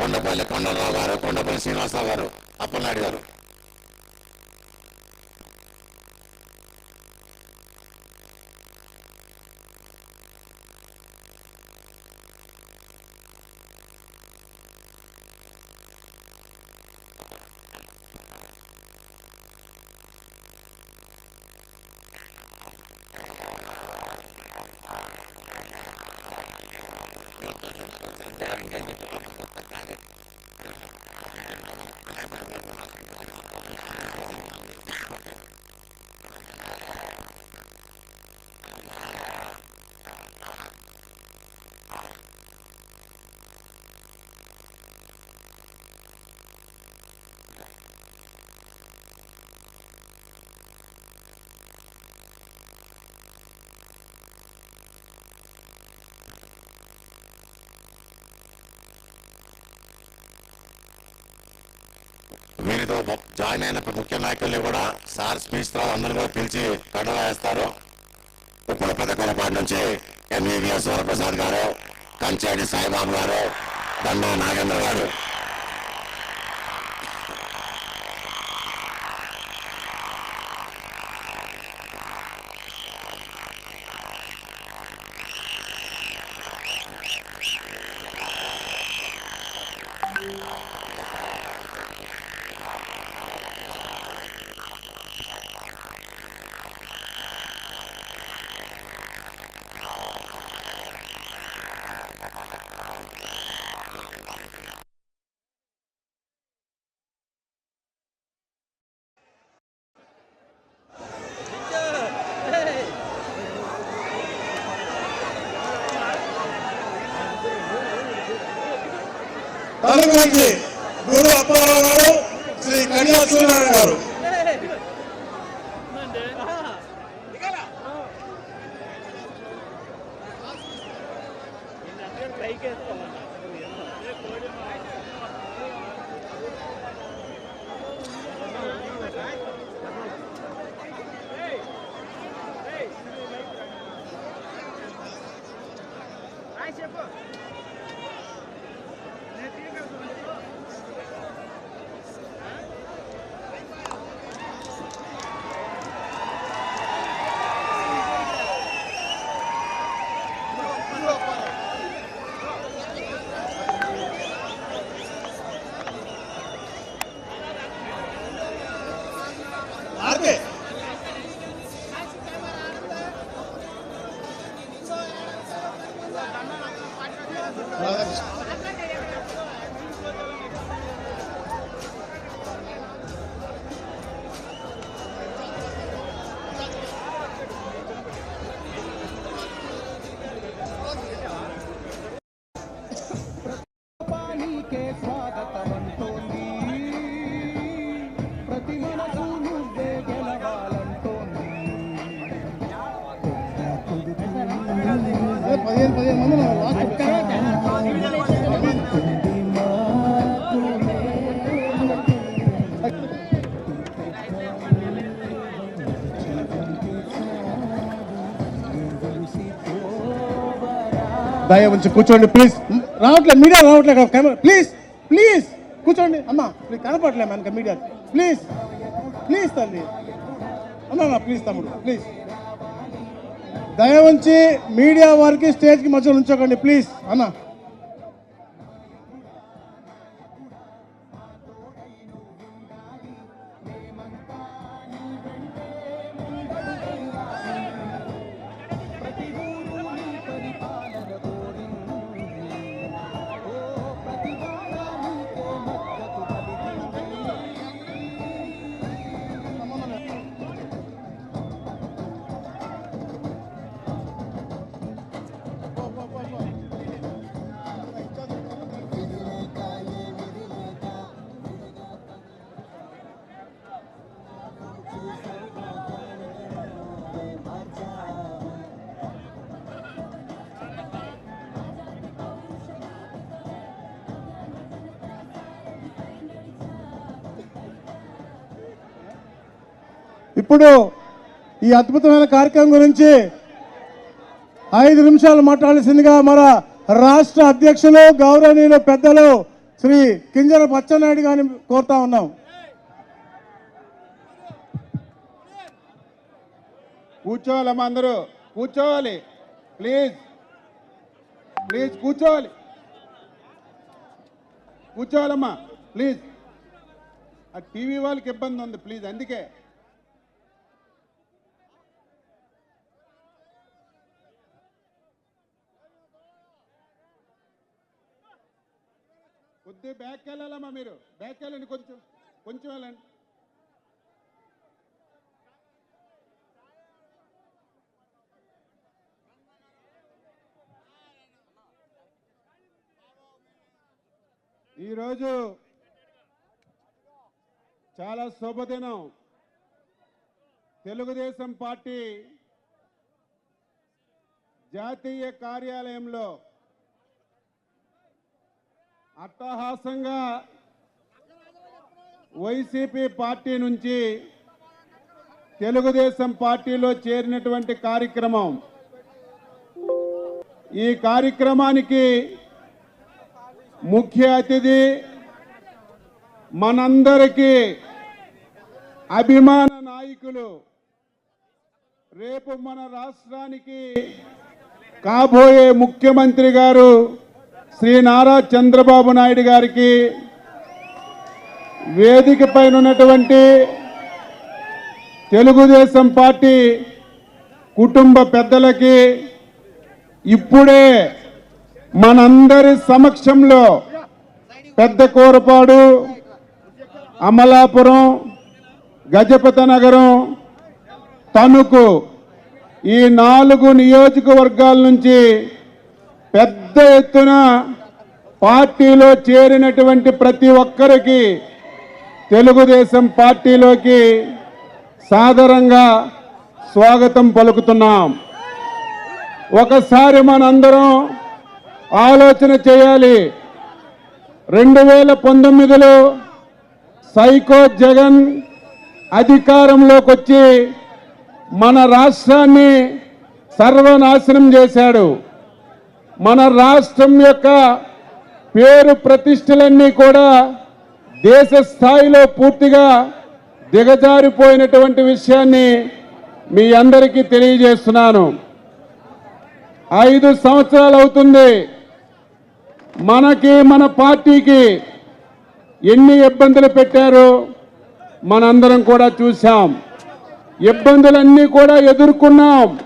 కొండపల్లి కొండలరావు గారు కొండపల్లి శ్రీనివాసరావు గారు అప్పలనాయుడు గారు వీరితో జాయిన్ అయిన ముఖ్య నాయకుల్ని కూడా సార్ స్పీచ్తో అందరూ కూడా పిలిచి కండవ వేస్తారు. ఇప్పుడు పెద్దకొలపాటి నుంచి ఎంఈవిఎస్ వరప్రసాద్ గారు కంచేటి సాయిబాబు గారు దండ నాగేంద్ర గారు. తదుపరి గురు అప్పారావు గారు శ్రీ కన్యా సూర్యనారాయణ గారు ప్రతి మనసు నువ్వే గెలవాలంటోంది పదిహేను పదిహేను మంది దయ ఉంచి కూర్చోండి ప్లీజ్ రావట్లేదు మీడియా రావట్లేదు కెమెరా. ప్లీజ్ ప్లీజ్ కూర్చోండి. అమ్మా మీకు కనపడలే మనకి మీడియా ప్లీజ్ ప్లీజ్ తల్లి. అన్నా ప్లీజ్ తమ్ముడు ప్లీజ్. దయ ఉంచి మీడియా వారికి స్టేజ్కి మధ్యలో ఉంచకండి ప్లీజ్ అన్నా. ఇప్పుడు ఈ అద్భుతమైన కార్యక్రమం గురించి ఐదు నిమిషాలు మాట్లాడాల్సిందిగా మన రాష్ట్ర అధ్యక్షులు గౌరవనీయులు పెద్దలు శ్రీ కింజర పచ్చెన్నాయుడు గారిని కోరుతా ఉన్నాం. కూర్చోవాలమ్మా అందరూ. కూర్చోవాలి. ప్లీజ్. ప్లీజ్ కూర్చోవాలి. కూర్చోవాలమ్మా. ప్లీజ్. ఆ టీవీ వాళ్ళకి ఇబ్బంది ఉంది. ప్లీజ్ అందుకే. కొద్దిగా బ్యాక్ వెళ్ళాలమ్మా మీరు. బ్యాక్ వెళ్ళండి కొంచెం. కొంచెం వెళ్ళండి. ఈరోజు చాలా శుభదినం. తెలుగుదేశం పార్టీ జాతీయ కార్యాలయంలో అట్టహాసంగా వైసీపీ పార్టీ నుంచి తెలుగుదేశం పార్టీలో చేరినటువంటి కార్యక్రమం. ఈ కార్యక్రమానికి ముఖ్య అతిథి మనందరికీ అభిమాన నాయకులు. రేపు మన రాష్ట్రానికి కాబోయే ముఖ్యమంత్రి గారు శ్రీ నారా చంద్రబాబు నాయుడు గారికి వేదిక పైన ఉన్నటువంటి తెలుగుదేశం పార్టీ కుటుంబ పెద్దలకి ఇప్పుడే మనందరి సమక్షంలో పెద్ద కోరపాడు అమలాపురం గజపత నగరం తణుకు ఈ నాలుగు నియోజకవర్గాల నుంచి పెద్ద ఎత్తున పార్టీలో చేరినటువంటి ప్రతి ఒక్కరికి తెలుగుదేశం పార్టీలోకి సాదరంగా స్వాగతం పలుకుతున్నాం. ఒకసారి మనందరం ఆలోచన చేయాలి. రెండు వేల పంతొమ్మిదిలో సైకో జగన్ అధికారంలోకి వచ్చి మన రాష్ట్రాన్ని సర్వనాశనం చేశాడు. మన రాష్ట్రం యొక్క పేరు ప్రతిష్టలన్నీ కూడా దేశ స్థాయిలో పూర్తిగా దిగజారిపోయినటువంటి విషయాన్ని మీ అందరికీ తెలియజేస్తున్నాను. ఐదు సంవత్సరాలు అవుతుంది. మనకి మన పార్టీకి ఎన్ని ఇబ్బందులు పెట్టారో మనందరం కూడా చూశాం. ఇబ్బందులన్నీ కూడా ఎదుర్కొన్నాం.